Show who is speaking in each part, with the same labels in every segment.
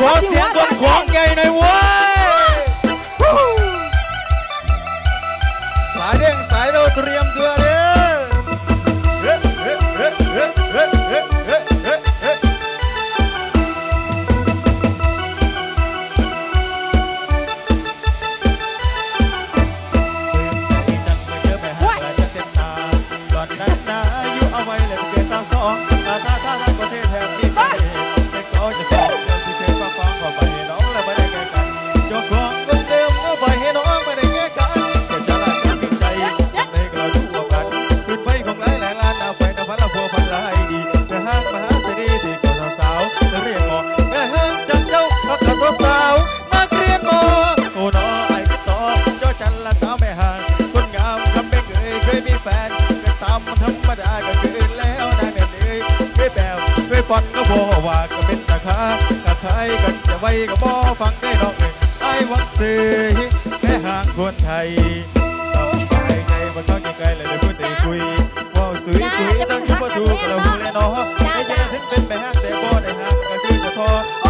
Speaker 1: เอาขอเสียงคนขวางใหญ่หน่อยเว้ ฝันก็บอว่าก็เป็นตาขาตาไทยกันจะไว้ก็บอฟังได้นอกเองไอ้หวังซื้อแม่ห้างคนไทยสบายใจบ่ต้องยังไกลเลยเดี๋ยวพูดแต่คุยว่าสวยสวยต้องคิดว่าถูกเราหูเลยเนาะไม่ใช่ถึงเป็นแม่ห้างแต่บ่ได้ห้างก็คือก็พอ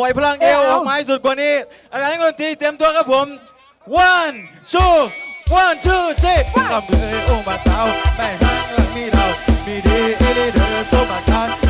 Speaker 1: ปล่อยพลังเอวออกมาให้สุดกว่านี้อาจารย์คนทีเตรียมตัวครับผม one two one two three กำเลยโอ้มาสาวแม่ห้างหลังมีเรา มีดีเอลีเดอร์โซมาการนาทีเป็น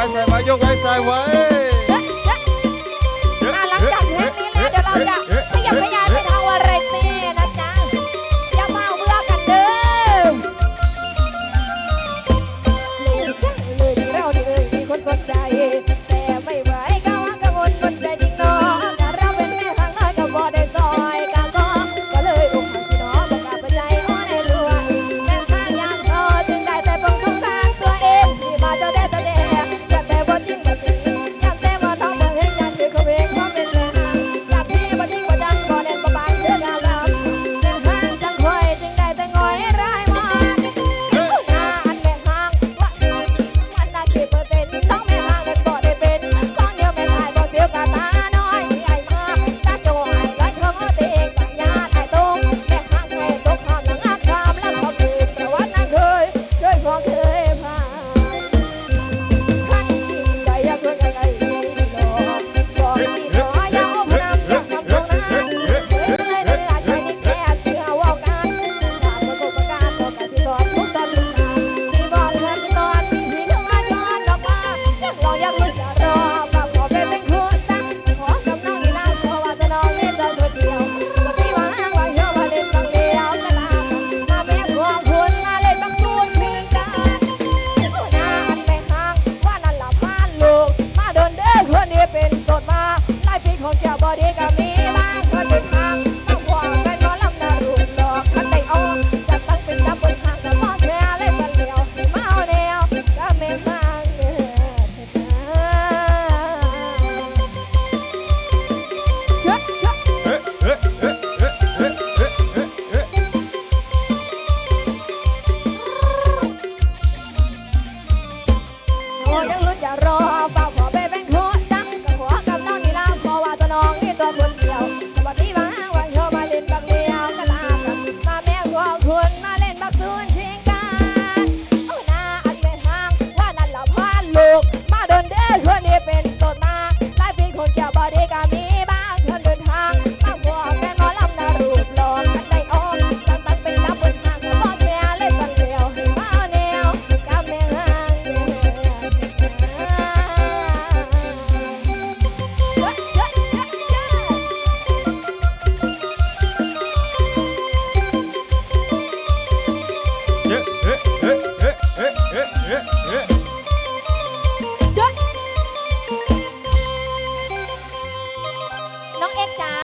Speaker 1: ไว้ใส่ไว้ยกไว้ใส่ไว้